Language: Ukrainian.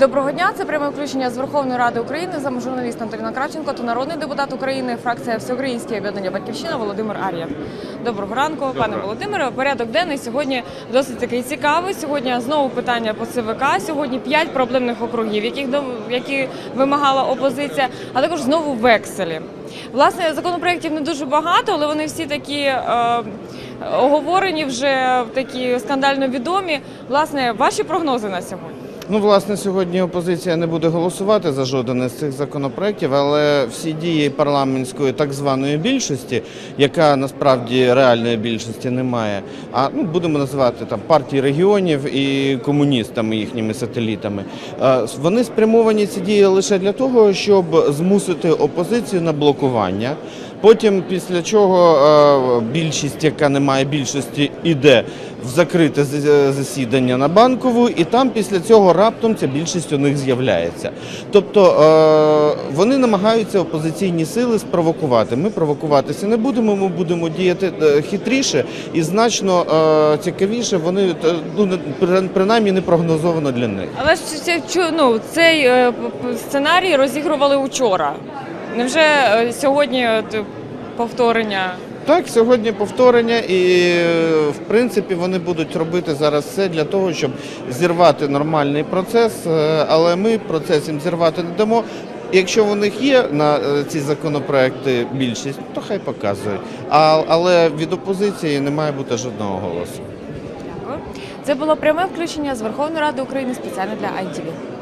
Доброго дня. Це пряме включення з Верховної Ради України. За журналіст Антоніна Кравченко та народний депутат України, фракція Всеукраїнське об'єднання Батьківщина Володимир Ар'єв. Доброго ранку, пане Володимире. Порядок денний сьогодні досить такий цікавий. Сьогодні знову питання по ЦВК. Сьогодні п'ять проблемних округів, яких до- які вимагала опозиція, а також знову векселі. Власне, законопроєктів не дуже багато, але вони всі такі е, оговорені, вже такі скандально відомі. Власне, ваші прогнози на сьогодні. Ну, власне, сьогодні опозиція не буде голосувати за жоден із цих законопроєктів, але всі дії парламентської так званої більшості, яка насправді реальної більшості немає, а ну будемо називати там партії регіонів і комуністами їхніми сателітами. е, Вони спрямовані ці дії лише для того, щоб змусити опозицію на блокування. Потім, після чого е, більшість, яка не має більшості, іде в закрите з- засідання на банкову, і там після цього раптом ця більшість у них з'являється. Тобто е, вони намагаються опозиційні сили спровокувати. Ми провокуватися не будемо. Ми будемо діяти е, хитріше і значно е, цікавіше. Вони е, ну принаймні не прогнозовано для них. Але ж ну, цей е, сценарій розігрували учора. Невже е, сьогодні от, повторення? Так, сьогодні повторення, і е, в принципі вони будуть робити зараз все для того, щоб зірвати нормальний процес. е, Але ми процес їм зірвати не дамо. Якщо у них є на ці законопроекти більшість, то хай показують. А, але від опозиції не має бути жодного голосу. Це було пряме включення з Верховної Ради України спеціально для ITV.